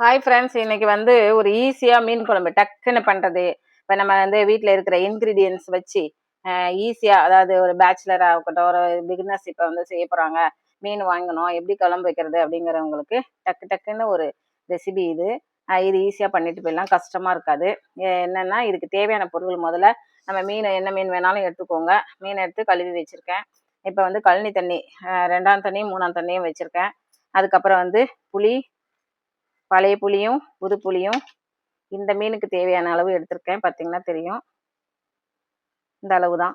Hi friends இன்னைக்கு வந்து ஒரு ஈஸியாக மீன் குழம்பு டக்குன்னு பண்ணுறது இப்போ நம்ம வந்து வீட்டில் இருக்கிற இன்க்ரீடியன்ஸ் வச்சு ஈஸியாக அதாவது ஒரு பேச்சுலராக இருக்கட்டும் ஒரு பிகினஸ் இப்போ வந்து செய்ய போகிறாங்க மீன் வாங்கணும் எப்படி குழம்பு வைக்கிறது அப்படிங்கிறவங்களுக்கு டக்கு டக்குன்னு ஒரு ரெசிபி இது. இது ஈஸியாக பண்ணிட்டு போயிடலாம் கஷ்டமாக இருக்காது. என்னென்னா என்னன்னா இதுக்கு தேவையான பொருள் முதல்ல நம்ம மீன் என்ன மீன் வேணாலும் எடுத்துக்கோங்க. மீன் எடுத்து கழுவி வச்சுருக்கேன். இப்போ வந்து கழனி தண்ணி ரெண்டாம் தண்ணி மூணாம் தண்ணியும் வச்சுருக்கேன். அதுக்கப்புறம் வந்து புளி பழைய புளியும் புது புளியும் இந்த மீனுக்கு தேவையான அளவு எடுத்திருக்கேன். பார்த்தீங்கன்னா தெரியும். இந்த அளவு தான்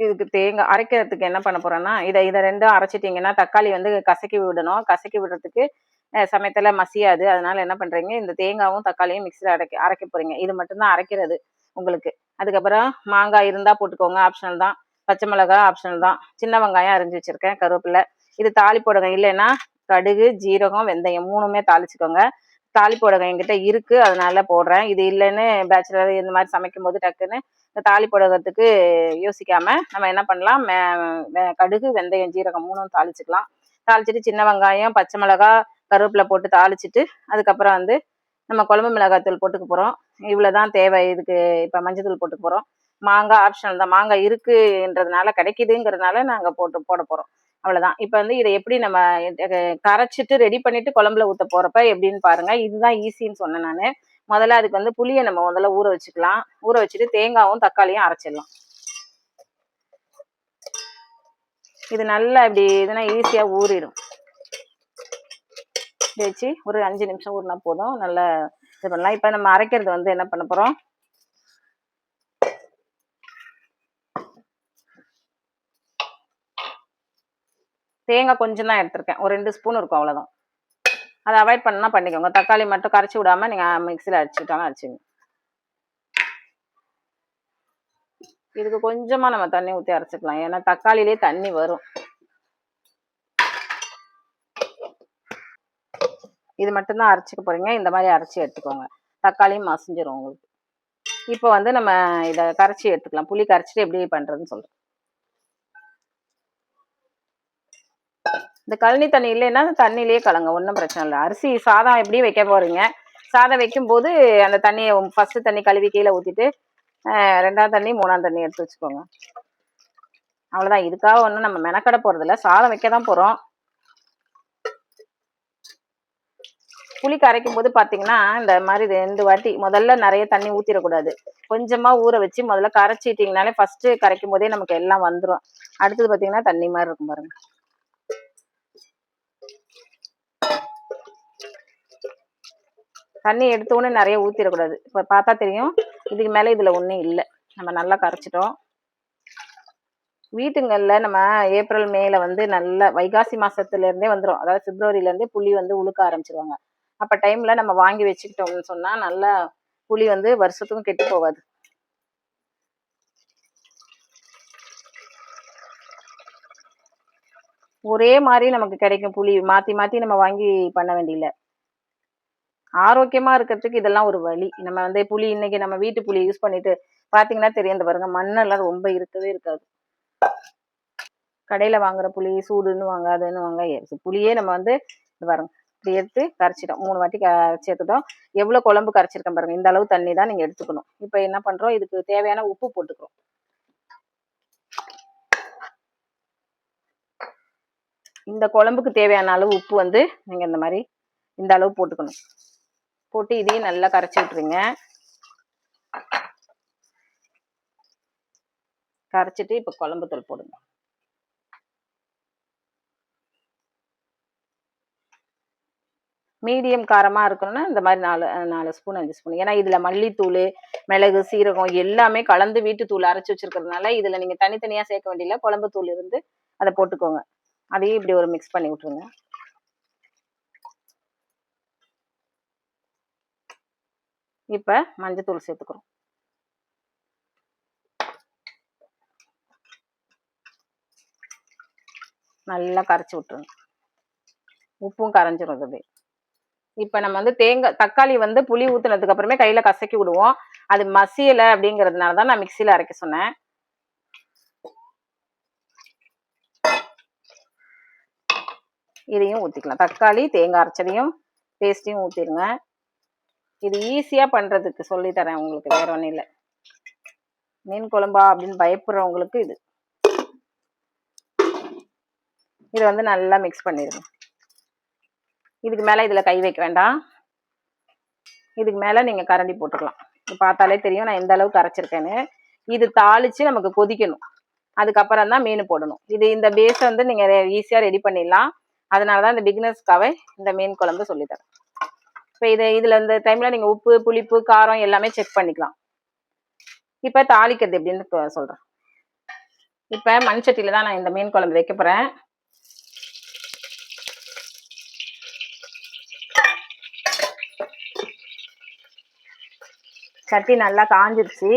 இதுக்கு தேங்காய் அரைக்கிறதுக்கு என்ன பண்ண போகிறோன்னா இதை இதை ரெண்டும் அரைச்சிட்டிங்கன்னா தக்காளி வந்து கசக்கி விடணும். கசக்கி விடுறதுக்கு சமயத்தில் மசியாது. அதனால என்ன பண்ணுறீங்க இந்த தேங்காவும் தக்காளியும் மிக்சியில் அரைக்க அரைக்க போகிறீங்க இது மட்டும்தான் அரைக்கிறது உங்களுக்கு. அதுக்கப்புறம் மாங்காய் இருந்தால் போட்டுக்கோங்க. ஆப்ஷனல் தான். பச்சை மிளகாய் ஆப்ஷனல் தான். சின்ன வெங்காயம் அரிஞ்சு வச்சுருக்கேன் கருவேப்பிலை. இது தாளி போடுங்க. இல்லைன்னா கடுகு ஜீரகம் வெந்தயம் மூணுமே தாளிச்சுக்கோங்க. தாளிப்பு என்கிட்ட இருக்கு அதனால போடுறேன். இது இல்லைன்னு பேச்சுலர் இந்த மாதிரி சமைக்கும் போது டக்குன்னு இந்த தாலிப்பொடகத்துக்கு யோசிக்காம நம்ம என்ன பண்ணலாம்? மே- கடுகு வெந்தயம் ஜீரகம் மூணும் தாளிச்சுக்கலாம். தாளிச்சிட்டு சின்ன வெங்காயம் பச்சை மிளகாய் கருவேப்பிலை போட்டு தாளிச்சிட்டு அதுக்கப்புறம் வந்து நம்ம குழம்பு மிளகாத்தூள் போட்டுக்க போகிறோம் இவ்வளோதான் தேவை. இதுக்கு இப்போ மஞ்சத்தூள் போட்டுக்க போகிறோம் மாங்காய் ஆப்ஷனல் தான். மாங்காய் இருக்குன்றதுனால கிடைக்குதுங்கிறதுனால நாங்கள் போட்டு போட போகிறோம் அவ்வளோதான் இப்போ வந்து இதை எப்படி நம்ம கரைச்சிட்டு ரெடி பண்ணிட்டு குழம்புல ஊற்ற போகிறப்ப எப்படின்னு பாருங்க. இதுதான் ஈஸின்னு சொன்னேன் நான். முதல்ல அதுக்கு வந்து புளியை நம்ம முதல்ல ஊற வச்சுக்கலாம். ஊற வச்சுட்டு தேங்காவும் தக்காளியும் அரைச்சிடலாம். இது நல்லா இப்படி இதுனா ஈஸியாக ஊறிடும். வச்சு ஒரு அஞ்சு நிமிஷம் ஊறினா போதும். நல்லா இது பண்ணலாம். இப்போ நம்ம அரைக்கிறது வந்து என்ன பண்ண போகிறோம் தேங்காய் கொஞ்சம் தான் எடுத்திருக்கேன். ஒரு ரெண்டு ஸ்பூன் இருக்கும் அவ்வளோதான் அதை அவாய்ட் பண்ணால் பண்ணிக்கோங்க. தக்காளி மட்டும் கரைச்சி விடாமல் நீங்கள் மிக்சியில் அடிச்சுக்கிட்டாலும் அடிச்சுங்க இதுக்கு கொஞ்சமாக நம்ம தண்ணி ஊற்றி அரைச்சிக்கலாம். ஏன்னா தக்காளியிலே தண்ணி வரும். இது மட்டும்தான் அரைச்சிக்க போகிறீங்க இந்த மாதிரி அரைச்சி எடுத்துக்கோங்க. தக்காளியும் மசிஞ்சிரும் உங்களுக்கு. இப்போ வந்து நம்ம இதை கரைச்சி எடுத்துக்கலாம். புளி கரைச்சிட்டு எப்படி பண்ணுறதுன்னு சொல்கிறேன் இந்த கழனி தண்ணி இல்லைன்னா தண்ணியிலேயே கலங்க ஒன்றும் பிரச்சனை இல்லை. அரிசி சாதம் எப்படியும் வைக்க போறீங்க? சாதம் வைக்கும்போது அந்த தண்ணியை ஃபர்ஸ்ட் தண்ணி கழுவி கீழே ஊற்றிட்டு ரெண்டாம் தண்ணி மூணாம் தண்ணி எடுத்து வச்சுக்கோங்க. அவ்வளோதான் இதுக்காக ஒன்றும் நம்ம மெனக்கட போகிறதில்ல சாதம் வைக்க தான் போகிறோம் புளி கரைக்கும் போது பார்த்தீங்கன்னா இந்த மாதிரி ரெண்டு வாட்டி முதல்ல நிறைய தண்ணி ஊற்றிடக்கூடாது கொஞ்சமாக ஊற வச்சு முதல்ல கரைச்சிட்டிங்கனாலே ஃபஸ்ட்டு கரைக்கும் போதே நமக்கு எல்லாம் வந்துடும் அடுத்தது பார்த்தீங்கன்னா தண்ணி மாதிரி இருக்கும் பாருங்கள் தண்ணி எடுத்த உடனே நிறைய ஊற்றிடக்கூடாது இப்போ பார்த்தா தெரியும் இதுக்கு மேலே இதில் ஒன்றும் இல்லை. நம்ம நல்லா கரைச்சிட்டோம். வீட்டுங்களில் நம்ம ஏப்ரல் மேல வந்து நல்ல வைகாசி மாதத்துலேருந்தே வந்துடும் அதாவது பிப்ரவரியிலேருந்தே புளி வந்து உழுக்க ஆரம்பிச்சிருவாங்க. அப்போ டைமில் நம்ம வாங்கி வச்சுக்கிட்டோம்னு சொன்னால் நல்லா புளி வந்து வருஷத்துக்கும் கெட்டு போகாது. ஒரே மாதிரி நமக்கு கிடைக்கும் புளி. மாற்றி மாற்றி நம்ம வாங்கி பண்ண வேண்டியில்லை. ஆரோக்கியமா இருக்கிறதுக்கு இதெல்லாம் ஒரு வழி. நம்ம வந்து புளி இன்னைக்கு நம்ம வீட்டு புளி யூஸ் பண்ணிட்டு பாத்தீங்கன்னா தெரியும். இந்த பாருங்க மண்ணெல்லாம் ரொம்ப இருக்கவே இருக்காது. கடையில வாங்குற புளி சூடுன்னு வாங்க. அதுன்னு வாங்க புளியே நம்ம வந்து பாருங்க இப்படி எடுத்து கரைச்சிட்டோம். மூணு வாட்டி கரைச்சி எடுத்துட்டோம். எவ்வளவு குழம்பு கரைச்சிருக்கேன் பாருங்க இந்த அளவு தண்ணி தான் நீங்க எடுத்துக்கணும். இப்போ என்ன பண்றோம் இதுக்கு தேவையான உப்பு போட்டுக்கிறோம். இந்த குழம்புக்கு தேவையான அளவு உப்பு வந்து நீங்க இந்த மாதிரி இந்த அளவு போட்டுக்கணும். போட்டு இதையும் நல்லா கரைச்சி விட்டுருங்க. கரைச்சிட்டு இப்போ குழம்பு தூள் போடுங்க. மீடியம் காரமா இருக்கணும்னா இந்த மாதிரி நாலு நாலு ஸ்பூன் அஞ்சு ஸ்பூன். ஏன்னா இதுல மல்லித்தூள் மிளகு சீரகம் எல்லாமே கலந்து வீட்டு தூள் அரைச்சு வச்சுருக்கிறதுனால இதுல நீங்க தனித்தனியா சேர்க்க வேண்டியல குழம்பு தூள் இருந்து அதை போட்டுக்கோங்க. அதையும் இப்படி ஒரு மிக்ஸ் பண்ணி விட்ருங்க இப்போ மஞ்சத்தூள் சேர்த்துக்கிறோம். நல்லா கரைச்சி விட்டுருங்க. உப்பும் கரைஞ்சிரும் அது இப்போ நம்ம வந்து தேங்காய் தக்காளி வந்து புளி ஊற்றுனதுக்கு அப்புறமே கையில் கசக்கி விடுவோம். அது மசியலை அப்படிங்கிறதுனால தான் நான் மிக்சியில் அரைக்க சொன்னேன். இதையும் ஊற்றிக்கலாம் தக்காளி தேங்காய் அரைச்சதையும் பேஸ்ட்டையும் ஊற்றிடுங்க இது ஈஸியாக பண்ணுறதுக்கு சொல்லித்தரேன் உங்களுக்கு வேற ஒன்றும் இல்லை. மீன் குழம்பா அப்படின்னு பயப்படுறவங்களுக்கு இது. இதை வந்து நல்லா மிக்ஸ் பண்ணிடுங்க. இதுக்கு மேலே இதில் கை வைக்க வேண்டாம். இதுக்கு மேலே நீங்கள் கரண்டி போட்டுக்கலாம். பார்த்தாலே தெரியும் நான் எந்த அளவுக்கு கரைச்சிருக்கேன்னு இது தாளித்து நமக்கு கொதிக்கணும். அதுக்கப்புறம் தான் மீன் போடணும். இது இந்த பேஸை வந்து நீங்கள் ஈஸியாக ரெடி பண்ணிடலாம். அதனால தான் இந்த பிக்னஸ்க்காக இந்த மீன் குழம்பு சொல்லித்தரேன் இப்போ இது இதில் இந்த டைமில் நீங்கள் உப்பு புளிப்பு காரம் எல்லாமே செக் பண்ணிக்கலாம். இப்போ தாளிக்கிறது எப்படின்னு இப்போ சொல்கிறேன் இப்போ மண் சட்டியில் தான் நான் இந்த மீன் குழம்பு வைக்க போகிறேன் சட்டி நல்லா காஞ்சிருச்சு.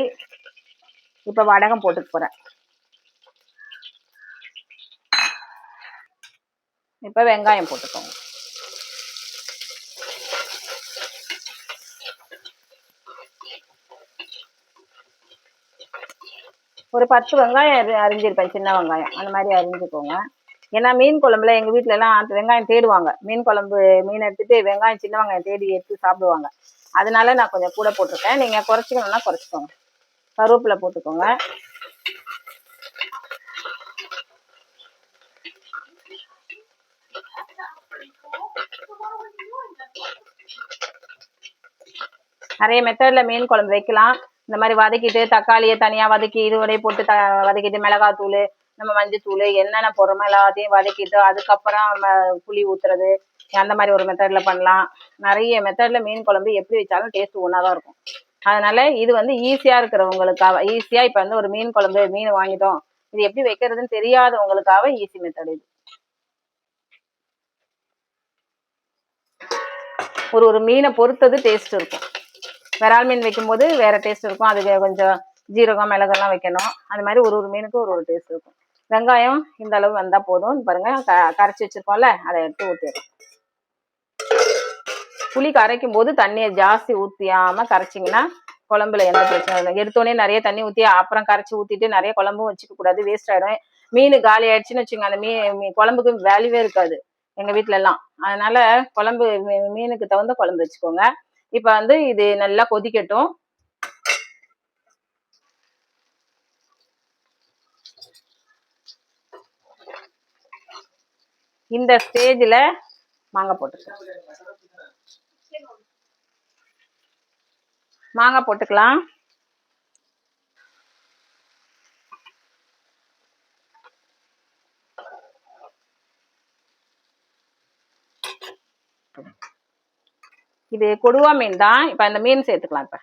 இப்போ வடகம் போட்டுக்க போகிறேன் இப்போ வெங்காயம் போட்டுக்கோங்க. ஒரு பத்து வெங்காயம் அரிஞ்சிருப்பேன் சின்ன வெங்காயம். அந்த மாதிரி அரிஞ்சுக்கோங்க. ஏன்னா மீன் குழம்புல எங்கள் வீட்ல எல்லாம் வெங்காயம் தேடுவாங்க. மீன் குழம்பு மீன் எடுத்துட்டு வெங்காயம் சின்ன வெங்காயம் தேடி எடுத்து சாப்பிடுவாங்க. அதனால நான் கொஞ்சம் கூட போட்டிருக்கேன். நீங்கள் குறைச்சிக்கணும்னா குறைச்சிக்கோங்க. கருவேப்பிலை போட்டுக்கோங்க. நிறைய மெத்தடில் மீன் குழம்பு வைக்கலாம். இந்த மாதிரி வதக்கிட்டு தக்காளியை தனியாக வதக்கி இதுவரை போட்டு த வதக்கிட்டு மிளகாத்தூள் நம்ம மஞ்சத்தூள் என்னென்ன போடுறோமோ எல்லாத்தையும் வதக்கிட்டு அதுக்கப்புறம் நம்ம புளி ஊற்றுறது அந்த மாதிரி ஒரு மெத்தடில் பண்ணலாம். நிறைய மெத்தடில் மீன் குழம்பு எப்படி வச்சாலும் டேஸ்ட் ஒன்றா தான் இருக்கும். அதனால இது வந்து ஈஸியாக இருக்கிறவங்களுக்காக ஈஸியாக இப்போ வந்து ஒரு மீன் குழம்பு மீன் வாங்கிட்டோம். இது எப்படி வைக்கிறதுன்னு தெரியாதவங்களுக்காக ஈஸி மெத்தட் இது. ஒரு ஒரு மீனை பொறுத்தது டேஸ்ட் இருக்கும். விரால் மீன் வைக்கும்போது வேற டேஸ்ட் இருக்கும். அதுக்கு கொஞ்சம் ஜீரகம் மிளகெல்லாம் வைக்கணும். அது மாதிரி ஒரு ஒரு மீனுக்கும் ஒரு ஒரு டேஸ்ட் இருக்கும். வெங்காயம் இந்த அளவு வந்தால் போதும். பாருங்கள் பாருங்க க கரைச்சி வச்சிருக்கோம்ல அதை எடுத்து ஊற்றிடும் புளி கரைக்கும் போது தண்ணியை ஜாஸ்தி ஊற்றியாமல் கரைச்சிங்கன்னா குழம்புல எந்த பிரச்சனையும் இல்லை. எடுத்தோடனே நிறைய தண்ணி ஊற்றி அப்புறம் கரைச்சி ஊற்றிட்டு நிறைய குழம்பும் வச்சுக்க கூடாது. வேஸ்ட் ஆயிடும். மீன் காலி ஆயிடுச்சுன்னு வச்சுங்க அந்த மீ மீ- குழம்புக்கு வேல்யூவே இருக்காது. எங்க வீட்ல எல்லாம் அதனால குழம்பு மீ- மீனுக்கு தகுந்த குழம்பு வச்சுக்கோங்க. இப்போ வந்து இது நல்லா கொதிக்கட்டும். இந்த ஸ்டேஜில் மாங்காய் போட்டுக்கலாம். மாங்காய் போட்டுக்கலாம். இது கொடுவா மீன் தான். இப்போ அந்த மீன் சேர்த்துக்கலாம் இப்போ.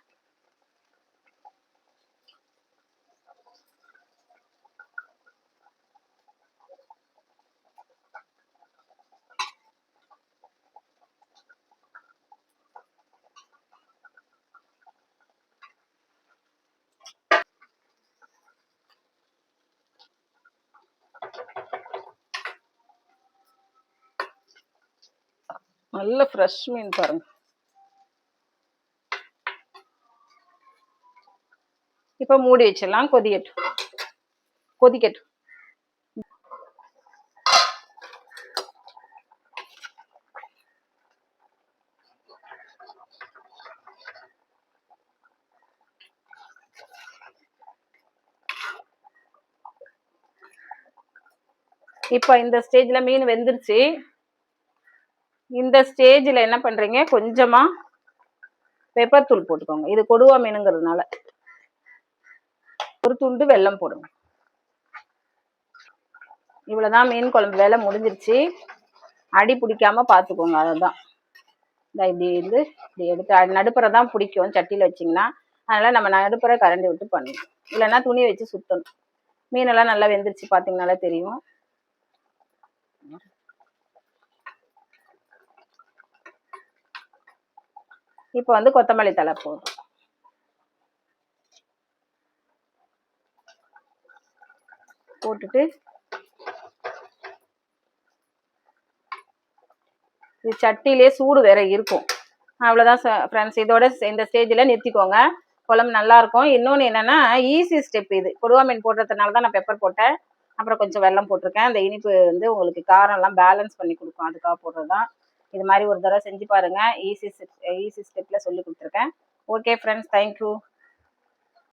நல்ல ஃப்ரெஷ் மீன் பாருங்க. இப்போ மூடி வச்சிடலாம் கொதிக்கட்டும். கொதிக்கட்டும். இப்போ இந்த ஸ்டேஜில் மீன் வெந்துருச்சு. இந்த ஸ்டேஜில் என்ன பண்ணுறீங்க கொஞ்சமாக பெப்பர் தூள் போட்டுக்கோங்க. இது கொடுவா மீனுங்கிறதுனால. ஒரு துண்டு வெல்லம் போடுங்க. இவ்வளோதான் மீன் குழம்பு வேலை முடிஞ்சிருச்சு. அடி பிடிக்காம பார்த்துக்கோங்க அதுதான் இந்த இப்படி இருந்து இப்படி எடுத்து நடுப்புற தான் பிடிக்கும் சட்டியில் வச்சிங்கன்னா. அதனால் நம்ம நடுப்புற கரண்டி விட்டு பண்ணணும் இல்லைன்னா துணி வச்சு சுத்தணும். மீனெல்லாம் நல்லா வெந்துருச்சு பார்த்தீங்கனாலே தெரியும். இப்போ வந்து கொத்தமல்லி தழை போதும் போட்டுட்டு இது சட்டிலே சூடு வேற இருக்கும். அவ்வளோதான் ஃப்ரெண்ட்ஸ் இதோட இந்த ஸ்டேஜில் நிறுத்திக்கோங்க. குழம்பு நல்லா இருக்கும். இன்னொன்று என்னன்னா ஈஸி ஸ்டெப் இது. கொடுவா மீன் போடுறதுனால தான் நான் பெப்பர் போட்டேன். அப்புறம் கொஞ்சம் வெள்ளம் போட்டிருக்கேன். அந்த இனிப்பு வந்து உங்களுக்கு காரம் எல்லாம் பேலன்ஸ் பண்ணி கொடுக்கும். அதுக்காக போடுறது தான் இது மாதிரி ஒரு தடவை செஞ்சு பாருங்கள் ஈஸி ஈஸி ஸ்டெப்பில் சொல்லி கொடுத்துருக்கேன். Okay friends thank you